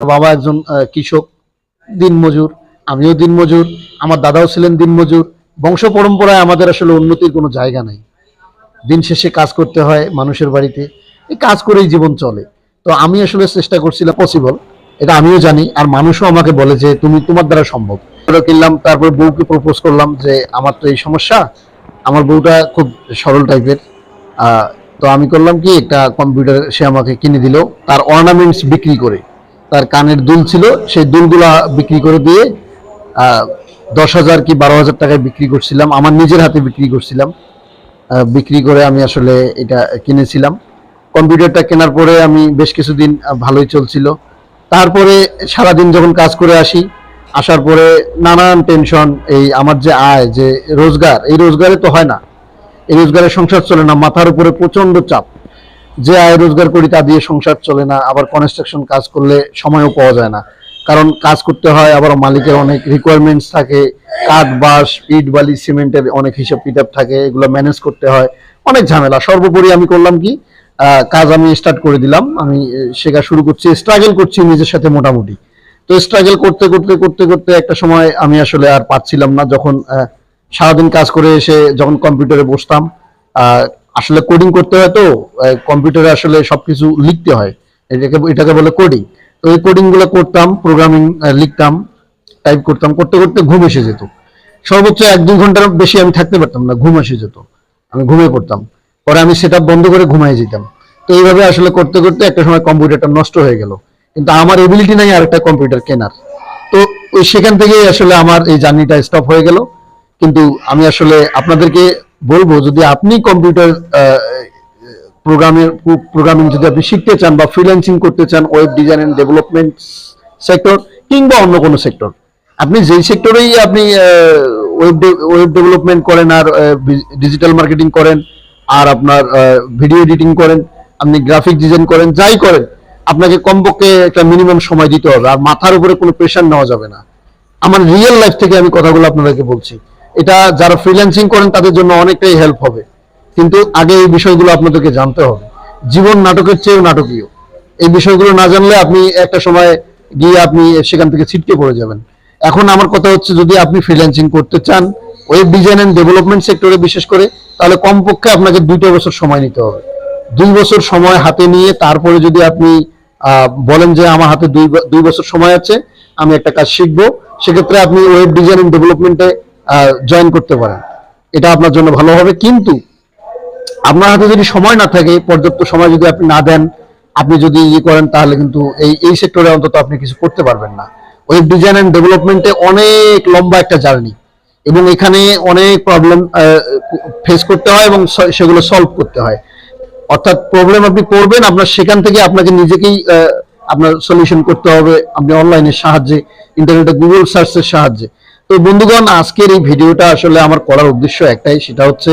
বাবা একজন কৃষক, দিনমজুর, আমিও দিনমজুর, আমার দাদাও ছিলেন দিনমজুর। বংশ পরম্পরায় আমাদের আসলে উন্নতির কোনো জায়গা নাই। দিন শেষে কাজ করতে হয় মানুষের বাড়িতে। এই কাজ করেই জীবন চলে। তো আমি আসলে চেষ্টা করছিলাম পসিবল এটা আমিও জানি। আর মানুষও আমাকে বলে যে, তুমি, তোমার দ্বারা সম্ভব। কিনলাম, তারপর বউকে প্রপোজ করলাম যে, আমার তো এই সমস্যা। আমার বউটা খুব সরল টাইপের। তো আমি করলাম কি, একটা কম্পিউটার সে আমাকে কিনে দিল, তার অর্নামেন্টস বিক্রি করে। তার কানের দুল ছিল, সেই দুলগুলা বিক্রি করে দিয়ে দশ হাজার কি বারো হাজার টাকায় বিক্রি করছিলাম। আমার নিজের হাতে বিক্রি করছিলাম। বিক্রি করে আমি আসলে এটা কিনেছিলাম। কম্পিউটারটা কেনার পরে আমি বেশ কিছুদিন ভালোই চলছিল। তারপরে সারাদিন যখন কাজ করে আসি, আসার পরে নানান টেনশন, এই আমার যে আয়, যে রোজগার, এই রোজগারে তো হয় না। এই রোজগারে সংসার চলে না, মাথার উপরে প্রচণ্ড চাপ। যে আয় রোজগার করি তা দিয়ে সংসার চলে না, আবার কনস্ট্রাকশন কাজ করলে সময়ও পাওয়া যায় না। কারণ কাজ করতে হয়, আবার মালিকের অনেক রিকোয়ারমেন্টস থাকে, কাঠ, বাঁশ, ইট, বালি, সিমেন্টের অনেক হিসাব কিতাব থাকে, এগুলো ম্যানেজ করতে হয়। অনেক ঝামেলা। সর্বোপরি আমি করলাম কি কাজ আমি স্টার্ট করে দিলাম। আমি শেখা শুরু করছি স্ট্রাগল করছি নিজের সাথে মোটামুটি। তো স্ট্রাগল করতে করতে করতে করতে একটা সময় আমি আসলে আর পাচ্ছিলাম না। যখন সারাদিন কাজ করে এসে যখন কম্পিউটারে বসতাম আসলে কোডিং করতে হয় তো কম্পিউটারে আসলে সবকিছু লিখতে হয়। এটাকে এটাকে বলে কোডিং তো এই কোডিংগুলো করতাম প্রোগ্রামিং লিখতাম টাইপ করতাম, করতে করতে ঘুম এসে যেত। সর্বোচ্চ এক দুই ঘণ্টার বেশি আমি থাকতে পারতাম না, ঘুম এসে যেত। আমি ঘুমিয়ে পড়তাম। পরে আমি সেটা বন্ধ করে ঘুমাই যেতাম। তো এইভাবে আসলে করতে করতে একটা সময় কম্পিউটারটা নষ্ট হয়ে গেল। কিন্তু আমার এবিলিটি নাই আরেকটা কম্পিউটার কেনার। তো ওই সেখান থেকেই আসলে আমার এই জার্নিটা স্টপ হয়ে গেল। কিন্তু আমি আসলে আপনাদেরকে বলব, যদি আপনি কম্পিউটার প্রোগ্রামের প্রোগ্রামিং যদি আপনি শিখতে চান বা ফ্রিল্যান্সিং করতে চান web design and development sector কিংবা অন্য কোনো সেক্টর আপনি যেই সেক্টরেই আপনি ওয়েব ওয়েব ডেভেলপমেন্ট করেন আর ডিজিটাল মার্কেটিং করেন আর আপনার ভিডিও এডিটিং করেন, আপনি গ্রাফিক ডিজাইন করেন, যাই করেন, আপনাকে কমপক্ষে একটা মিনিমাম সময় দিতে হবে আর মাথার উপরে কোনো প্রেশার নেওয়া যাবে না। আমার রিয়েল লাইফ থেকে আমি কথাগুলো আপনাদেরকে বলছি। এটা যারা ফ্রিল্যান্সিং করেন, তাদের জন্য অনেকটাই হেল্প হবে। কিন্তু আগে এই বিষয়গুলো আপনাদেরকে জানতে হবে। জীবন নাটকের চেয়েও নাটকীয়। এই বিষয়গুলো না জানলে আপনি একটা সময় গিয়ে আপনি সেখান থেকে ছিটকে পড়ে যাবেন। এখন আমার কথা হচ্ছে, যদি আপনি ফ্রিল্যান্সিং করতে চান ওয়েব ডিজাইন এন্ড ডেভেলপমেন্ট সেক্টরে বিশেষ করে, তাহলে কমপক্ষে আপনাকে দুইটা বছর সময় নিতে হবে। দুই বছর সময় হাতে নিয়ে, তারপরে যদি আপনি বলেন যে আমার হাতে দুই দুই বছর সময় আছে, আমি একটা কাজ শিখব, সেক্ষেত্রে আপনি ওয়েব ডিজাইন এন্ড ডেভেলপমেন্টে জয়েন করতে পারেন। এটা আপনার জন্য ভালো হবে। কিন্তু আপনার হাতে যদি সময় না থাকে, পর্যাপ্ত সময় যদি আপনি না দেন, আপনি যদি ইয়ে করেন, তাহলে কিন্তু এই এই সেক্টরে অন্তত আপনি কিছু করতে পারবেন না। ওয়েব ডিজাইন এন্ড ডেভেলপমেন্টে অনেক লম্বা একটা জার্নি এবং এখানে অনেক প্রবলেম ফেস করতে হয় এবং সেগুলো সলভ করতে হয়। অর্থাৎ প্রবলেম আপনি করবেন, আপনার সেখান থেকে আপনাকে নিজেকেই আপনার সলিউশন করতে হবে। আপনি অনলাইনের সাহায্যে ইন্টারনেটে গুগল সার্চের সাহায্যে। তো বন্ধুগণ, আজকের এই ভিডিওটা আসলে আমার করার উদ্দেশ্য একটাই, সেটা হচ্ছে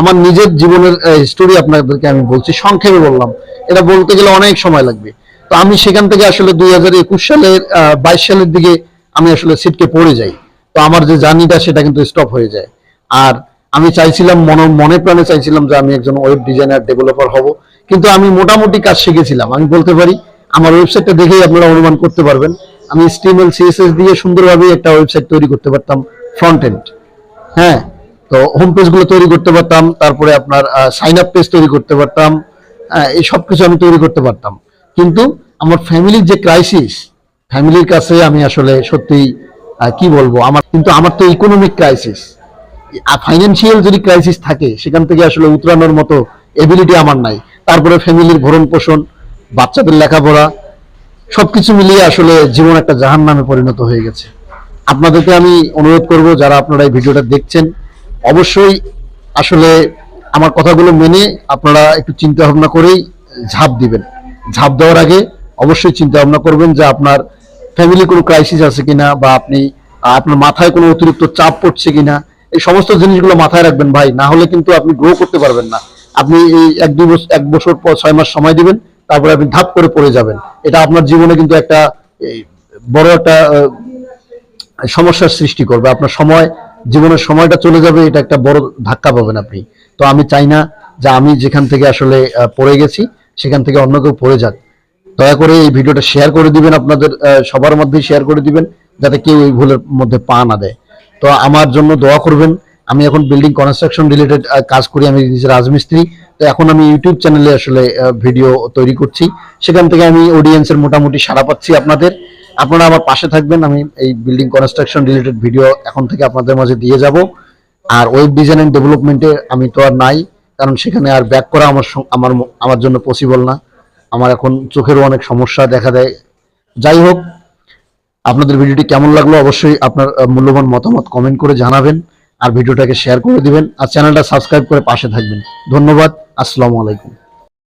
আমার নিজের জীবনের স্টোরি আপনাদেরকে আমি বলছি, সংক্ষেপে বললাম। এটা বলতে গেলে অনেক সময় লাগবে। তো আমি সেখান থেকে আসলে দুই হাজার একুশ সালের বাইশ সালের দিকে আমি আসলে সিটকে পড়ে যাই। তো আমার যে জার্নিটা, সেটা কিন্তু স্টপ হয়ে যায়। আর আমি চাইছিলাম, মনে মনে প্রাণে চাইছিলাম যে আমি একজন ওয়েব ডিজাইনার ডেভেলপার হব। কিন্তু আমি মোটামুটি কাজ শিখেছিলাম। আমি বলতে পারি, আমার ওয়েবসাইটটা দেখেই আপনারা অনুমান করতে পারবেন। আমি স্টিমেল সিএসএস দিয়ে সুন্দরভাবে একটা ওয়েবসাইট তৈরি করতে পারতাম ফ্রন্ট এন্ড হ্যাঁ তো হোম পেজগুলো তৈরি করতে পারতাম, তারপরে আপনার সাইন আপ পেজ তৈরি করতে পারতাম এই সব কিছু আমি তৈরি করতে পারতাম। কিন্তু আমার ফ্যামিলির যে ক্রাইসিস ফ্যামিলির কাছে আমি আসলে সত্যি কি বলব, আমার, কিন্তু আমার তো ইকোনমিক ক্রাইসিস ফাইন্যান্সিয়াল যদি ক্রাইসিস থাকে, সেখান থেকে আসলে উতরানোর মতো এবিলিটি আমার নাই। তারপরে ফ্যামিলির ভরণ পোষণ বাচ্চাদের লেখাপড়া সবকিছু মিলিয়ে আসলে জীবন একটা জাহান নামে পরিণত হয়ে গেছে। আপনাদেরকে আমি অনুরোধ করব, যারা আপনারা এই ভিডিওটা দেখছেন, অবশ্যই আসলে আমার কথাগুলো মেনে আপনারা একটু চিন্তা ভাবনা করেই ঝাঁপ দিবেন। ঝাঁপ দেওয়ার আগে অবশ্যই চিন্তা ভাবনা করবেন যে আপনার ফ্যামিলি কোনো ক্রাইসিস আছে কিনা বা আপনি, আপনার মাথায় কোনো অতিরিক্ত চাপ পড়ছে কিনা। এই সমস্ত জিনিসগুলো মাথায় রাখবেন ভাই, না হলে কিন্তু আপনি গ্রো করতে পারবেন না। আপনি এই এক দুই বছর এক বছর পর ছয় মাস সময় দিবেন তারপরে আপনি ধাপ করে পড়ে যাবেন। এটা আপনার জীবনে কিন্তু একটা বড় একটা সমস্যার সৃষ্টি করবে। আপনার সময়, জীবনের সময়টা চলে যাবে, এটা একটা বড় ধাক্কা পাবেন আপনি। তো আমি চাই না যে আমি যেখান থেকে আসলে পড়ে গেছি, সেখান থেকে অন্য কেউ পড়ে যাক। দয়া করে এই ভিডিওটা শেয়ার করে দিবেন আপনাদের সবার মধ্যে শেয়ার করে দিবেন, যাতে কেউ এই ভুলের মধ্যে পা না দেয়। তো আমার জন্য দোয়া করবেন। আমি এখন বিল্ডিং কনস্ট্রাকশন রিলেটেড কাজ করি, আমি নিজে রাজমিস্ত্রি। তো এখন আমি ইউটিউব চ্যানেলে আসলে ভিডিও তৈরি করছি। সেখান থেকে আমি অডিয়েন্সের মোটামুটি সাড়া পাচ্ছি আপনাদের। আপনারা আমার পাশে থাকবেন, আমি এই বিল্ডিং কনস্ট্রাকশন রিলেটেড ভিডিও এখন থেকে আপনাদের মাঝে দিয়ে যাব। আর ওয়েব ডিজাইন এন্ড ডেভেলপমেন্টে আমি তো আর নাই, কারণ সেখানে আর ব্যাক করা আমার আমার আমার জন্য পসিবল না। আমার এখন চোখেরও অনেক সমস্যা দেখা দেয়। যাই হোক, আপনাদের ভিডিওটি কেমন লাগল অবশ্যই আপনার মূল্যবান মতামত কমেন্ট করে জানাবেন। আর ভিডিওটাকে শেয়ার করে দিবেন। আর চ্যানেলটা সাবস্ক্রাইব করে পাশে থাকবেন। ধন্যবাদ। আসসালামু আলাইকুম।